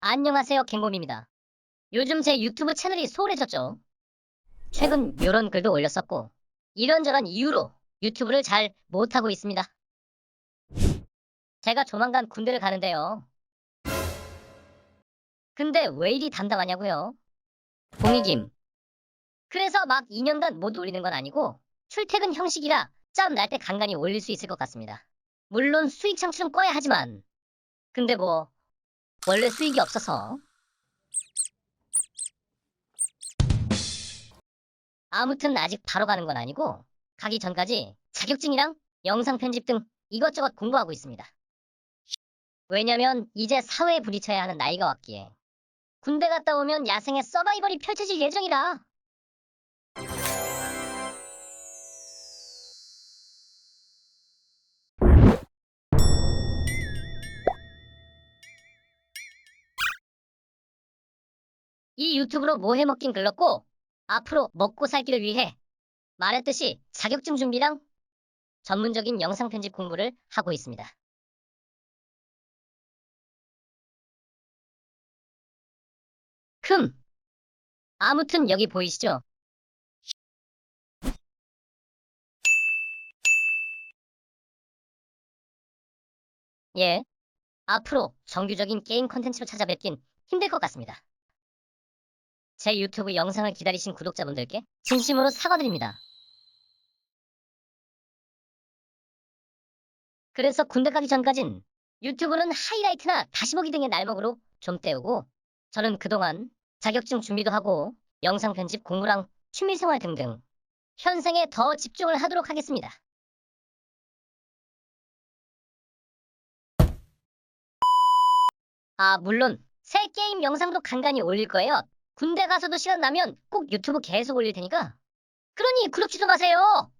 안녕하세요, 갱곰입니다. 요즘 제 유튜브 채널이 소홀해졌죠. 최근 이런 글도 올렸었고, 이런저런 이유로 유튜브를 잘 못하고 있습니다. 제가 조만간 군대를 가는데요. 근데 왜 이리 담담하냐고요? 공익임. 그래서 막 2년간 못 올리는 건 아니고, 출퇴근 형식이라 짬 날 때 간간히 올릴 수 있을 것 같습니다. 물론 수익 창출은 꺼야 하지만, 근데 뭐, 원래 수익이 없어서. 아무튼 아직 바로 가는 건 아니고 가기 전까지 자격증이랑 영상 편집 등 이것저것 공부하고 있습니다. 왜냐면 이제 사회에 부딪혀야 하는 나이가 왔기에 군대 갔다 오면 야생의 서바이벌이 펼쳐질 예정이라. 이 유튜브로 뭐 해먹긴 글렀고 앞으로 먹고 살기를 위해 말했듯이 자격증 준비랑 전문적인 영상 편집 공부를 하고 있습니다. 흠. 아무튼 여기 보이시죠? 예. 앞으로 정규적인 게임 컨텐츠로 찾아뵙긴 힘들 것 같습니다. 제 유튜브 영상을 기다리신 구독자분들께 진심으로 사과드립니다. 그래서 군대 가기 전까진 유튜브는 하이라이트나 다시 보기 등의 날먹으로 좀 때우고 저는 그동안 자격증 준비도 하고 영상 편집 공부랑 취미생활 등등 현생에 더 집중을 하도록 하겠습니다. 아, 물론 새 게임 영상도 간간히 올릴 거예요. 군대 가서도 시간 나면 꼭 유튜브 계속 올릴 테니까. 그러니 그렇지도 마세요. 네버